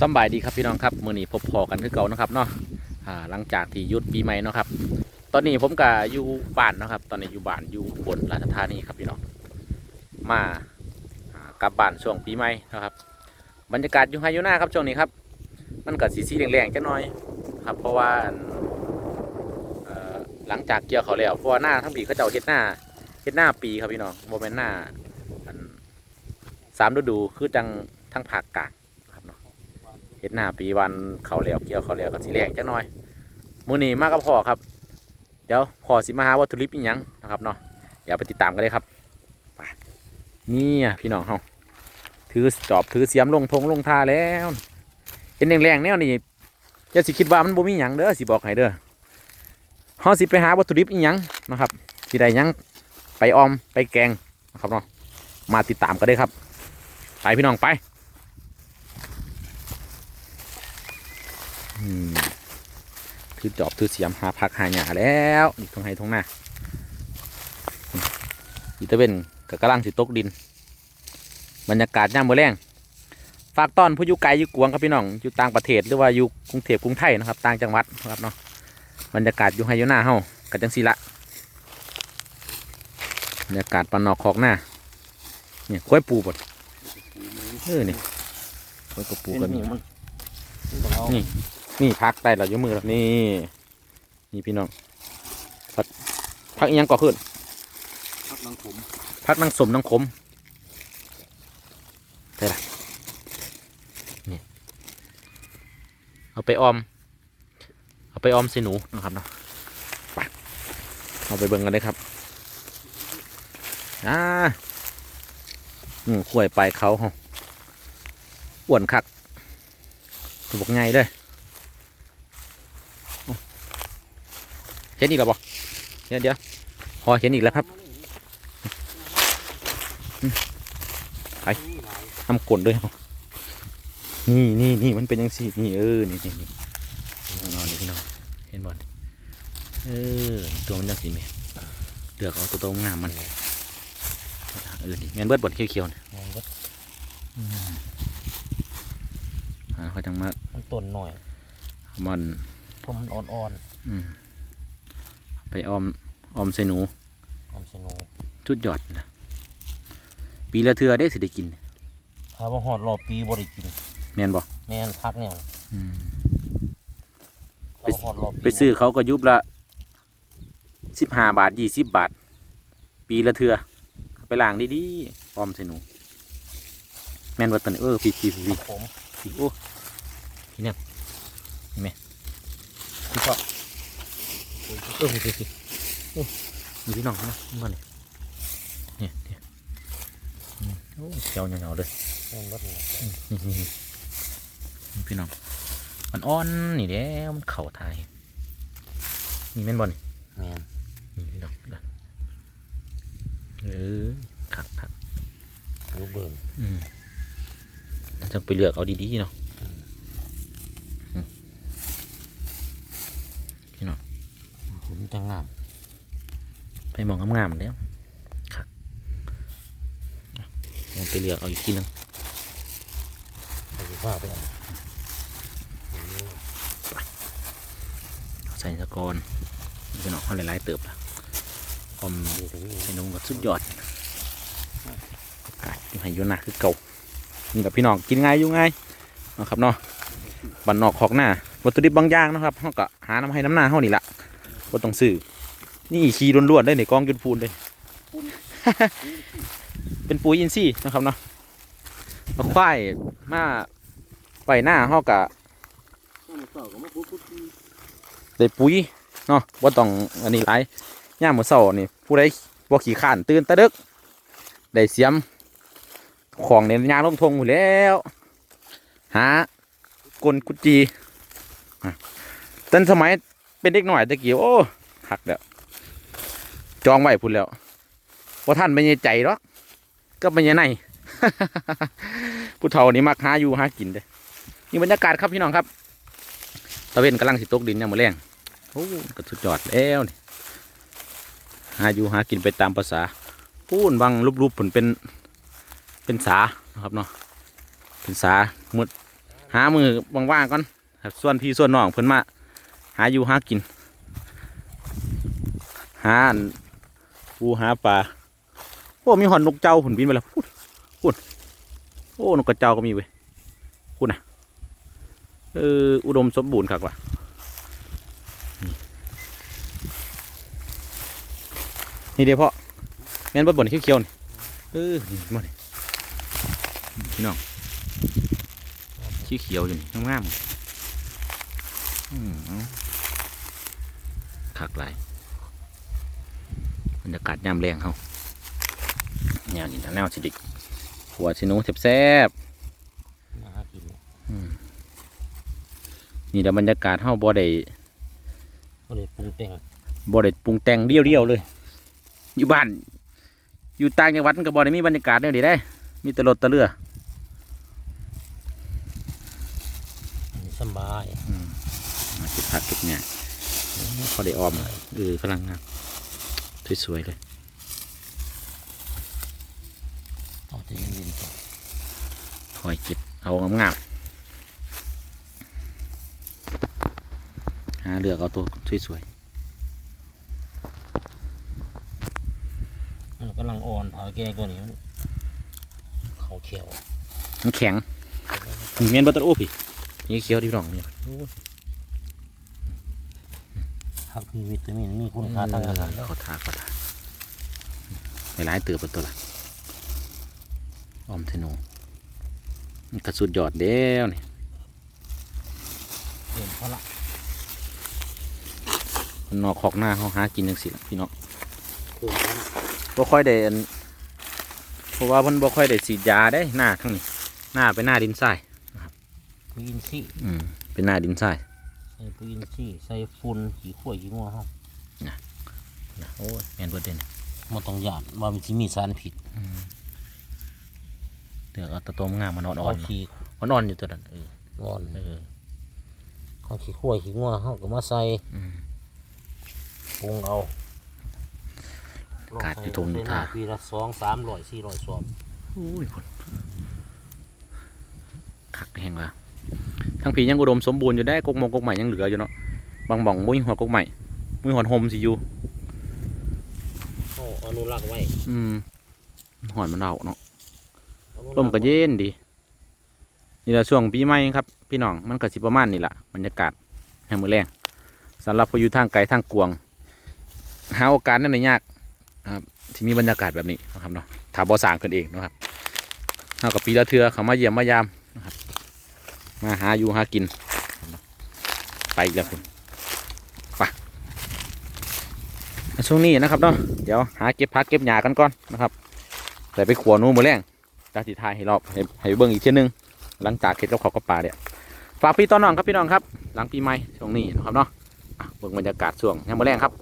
สบายดีครับพี่น้องครับมื้อนี้พบพอกันคือเก่านะครับเนาะอ่าหลังจากที่ยุดปีใหม่เนาะครับ ตอนนี้ผมก็อยู่บ้านเนาะครับ ตอนนี้อยู่บ้านอยู่บนราชธานีครับพี่น้องมาอ่ากลับบ้านช่วงปีใหม่นะครับ บรรยากาศอยู่ไฮยูน้าครับช่วงนี้ครับ มันก็สีสีแรงๆจังหน่อยครับ เพราะว่าเอ่อหลังจากเกี่ยวเขาแล้วเพราะว่าหน้าทั้งปีเขาเจ้าเฮ็ดหน้าเฮ็ดหน้าปีครับพี่น้องโมเมนหน้าอันสามฤดูคือจังทั้งภาคกางครับเนาะ เฮ็ดหน้าปีวันเขาแล้วเกี่ยวเขาแล้วก็สิแรงจักหน่อยมือนี้มากกับพ่อครับ เดี๋ยวพ่อสิมาหาวัตถุดิบอีหยังนะครับเนาะเดี๋ยวไปติดตามกันเลยครับไปนี่พี่น้องเฮาถือจอบถือเสียมลงทงลงท่าแล้วเห็นแรงๆแนวนี้อย่าสิคิดว่ามันบ่มีหยังเด้อสิบอกให้เด้อเฮาสิไปหาวัตถุดิบอีหยังนะครับสิได้หยังไปออมไปแกงนะครับเนาะมาติดตามกันเลยครับ ไปพี่น้องไป อืม ถือจอบถือเสียมหาผักหาหญ้าแล้วนี่ตรงไห้ตรงหน้าอีตะเวนกับกระลังสิตกดิน บรรยากาศย่ามมื้อแรงฝากต้อนผู้อยู่ไกลอยู่กวงครับพี่น้องอยู่ต่างประเทศหรือว่าอยู่กรุงเทพกรุงไทยนะครับ ต่างจังหวัดนะครับเนาะบรรยากาศอยู่ไฮอยู่หน้าเฮากันจังสีละบรรยากาศปานนอกคอกหน้าเนี่ยค้อยปูบดเออนี่ค้อยกระปูกันนี่นี่ นี่พักได้เราอยู่มือแล้วนี่นี่พี่น้องพักพักอีหยังก่อขึ้นพักนังผมพักนังสมนังขมได้ละนี่เอาไปออม เอาไปออมใส่หนูนะครับเนาะไปเอาไปเบิ่งกันเลยครับอ่าอืมข่วยไปเขาเฮาอ้วนคักตัวบอกไงเลยโอ้ เห็นอีกแล้วบ่เดี๋ยวเดี๋ยวพอเห็นอีกแล้วครับทำกลนด้วยเอานี่นี่นี่มันเป็นยังสี่นี่เออนี่นี่นี่นอนนี่พี่น้องเห็นบอลเออตัวมันจังสีเมเลือกเอาตัวโตงามมันเออนี่แมนเบิดบดเขียวๆนะมองก็อ่าเขาจังมามันต้นหน่อยมันเพราะมันอ่อนอืม ไปออมออมใส่หนูๆออมสโนชุดยอดนะปีละเทือได้สิได้กินถ้าว่าหอดรอบปีบริกินแมนบอกแม่นพักเนี่ยอืมถ้าว่าหอดรอบปีไปซื้อเขาก็ยุบละสิบห้าบาทยี่สิบบาท ปีละเทือเอาไปล้างดีๆออมใส่หนู แม่นว่าตอนนี้เออพี่พี่พี่ผมพี่โอ้พี่เนี่ยเห็นไหมพี่พ่อ เออโอ้มีพี่น้องนะมาเลยเนี่ยเนี่ยโอ้เจ้าเหนียวเลยแม่นเบิดเนี่ยพี่น้อง มันอ่อนนี่แหล้มันเข่าทายนี่แม่นบอลแม่นนี่พี่น้องนะเออขักขักรู้เบิ่งอืมจะไปเลือกเอาดีๆเนาะอืมพี่น้อง ผม จะงาม ไปมองงามๆแล้วขักลองไปเลือกเอาอีกทีหนึงไปดูว่าไปเอาใส่สะกอนพี่น้องเขาหลายๆเติบละอมดูตรงนี้ใส่นมกับสุดยอดอากาศอยู่ให้อยู่หนักคือเก่านี่กับพี่น้องกินง่ายอยู่ง่ายนะครับเนาะบันนอกขอกหน้าวัตถุดิบบางอย่างนะครับเขาก็หาน้ำให้น้ำหน้าเขานี่แหละ ก็ต้องซื้อ นี่ขี้ล้วนๆได้ในกองจุนพูนเลย เป็นปุ๋ยอินทรีย์นะครับเนาะเอาควายมาไว้หน้าเขากะได้ปุ๋ยเนาะว่าต้องอันนี้หลายย่ามมื้อเช้านี่ผู้ใดบ่าขี้ข้านตื่นตะดึกได้เสียมของเนี่ยางลงทงอยู่แล้วหากลกุจีอะตอนสมัย เป็นเด็กหน่อยตะกี้โอ้หักแล้วจองไว้พุ่นแล้วเพอท่านไม่ใช่ใจหรอกก็ไม่ใช่ในผู้เฒ่านี่มักหาอยู่หากินเด้นี่บรรยากาศครับพี่น้องครับตะเวนกำลังสิตกดินเนี่ยามมือแรงโอ้ก็สุดยอดแล้วนี่หาอยู่หากินไปตามภาษาพูนบางรูปๆผลเป็นเป็นสานะครับเนาะเป็นสามุดหามือว่างๆก่อนครับส่วนพี่ส่วนน้องเพิ่นมา หาอยู่หากิน หาปูหาปลาโอ้มีหอนนกเจ้าผุนบินไปแล้วพูดพูดโอ้นกกระเจ้าก็มีเว้ยพูดนะเอออุดมสมบูรณ์ครับว่ะนี่เดี๋ยวพ่อแม่นบ่บ่นเขียวๆนี่เออนี่มาดิพี่น้องเขียวอยู่นี่งามๆอืม คักหลายบรรยากาศยามแรงเขาแนวนี้นะแนวสิดิกหัวชิหนูแซ่บน่าหากินเนี่ยๆอืมนี่เดี๋ยวบรรยากาศเฮาบ่ได้ก็เลยปรุงแต่งบ่ได้ปรุงแต่งเดียวๆเลย อยู่บ้าน อยู่ต่างจังหวัดมันก็บ่ได้มีบรรยากาศเนี่ยดีได้ มีแต่รถแตะเรืออันนี้สำบายอืมมาเก็บผักเก็บเนี่ย เขาได้ออมเออกำลังงามสวยๆเลยเอาแต่เย็นๆก่อนคอยเก็บเอางามๆหาเลือกเอาตัวสวยมันกำลังอ่อนผาแก่กว่านี้มันเขาเขียวๆมันแข็งมีเมียนบัตเตอร์โอ้พี่นี่เคี้ยวที่ร่องนี่ ผักมีวิตามินมีคุณค่าทางอาหารแล้วเขาทาเขาทาหลายๆเตือประตัวละออมเทนูมันกระสุดยอดเด้วนี่เต็มพละมันนอกขอกหน้าเขาหากินจังสิล่ะพี่น้องเต็มพละบ่ค่อยได้อันเพราะว่ามันบ่ค่อยได้ฉีดยาได้หน้าทั้งนี้ หน้าเป็นหน้าดินทรายปุ๋ยอินทรีย์อืมเป็นหน้าดินทรายใส่ปุ๋ยอินทรีย์ใส่ฝุ่นขี้ข่วยขี้งัวเฮานะโอ้ยแม่นเบิดเด่นบ่ต้องหยาดว่ามันสิมีสารพิษเดี๋ยวเอาตะต้มงามมันอ่เอาอนๆขี้มันอ่อนอยู่ตัวนั้นเอออ่อนเออเอาขี้ข่วยขี้งัวเฮาก็มาใส่อืมปรุงเอากาดอยู่ตรงนี้ลองท่าใส่ปีละสองสามร้อยสี่ร้อยซอมอุ้ยคนคักแห้งละ ทั้งผียังอุดมสมบูรณ์อยู่ได้กกมงกกใหม่ยังเหลืออยู่เนาะบางบ่องมุ้ยหัวกกใหม่มุ้ยหอนโฮมสิอยู่เอาอนุรักษ์ไว้ อืมหอนมันเอาเนาะอนุรัษ์ลมก็เย็นดี นี่แหละช่วงปีใหม่ครับ พี่น้องมันก็สิประมาณนี่แหละบรรยากาศแห่งมือแรงสำหรับผู้อยู่ทางไกลทางกวางหาโอกาสนั่นในยากนะครับที่มีบรรยากาศแบบนี้นะครับเนาะถาบอสร้างกันเองนะครับเท่ากับปีละเทือเขามาเยี่ยมมายามนะครับ มาหาอยู่หากิน ไปอีกแล้วคุณไปช่วงนี้นะครับเนาะเดี๋ยวหาเก็บพักเก็บหญ้ากันก่อนนะครับแต่ไปขวหนูมือแรงจาสิทายให้รอบให้ให้เบิ่งอีกเช่นนึง หลังจากเก็บกับเขาวกับปลาเนี่ยฝากพี่ต้อนน้องครับพี่น้องครับ หลังปีใหม่ช่วงนี้นะครับเนาะเบิ่งบรรยากาศช่วงยามมื้อแรงครับ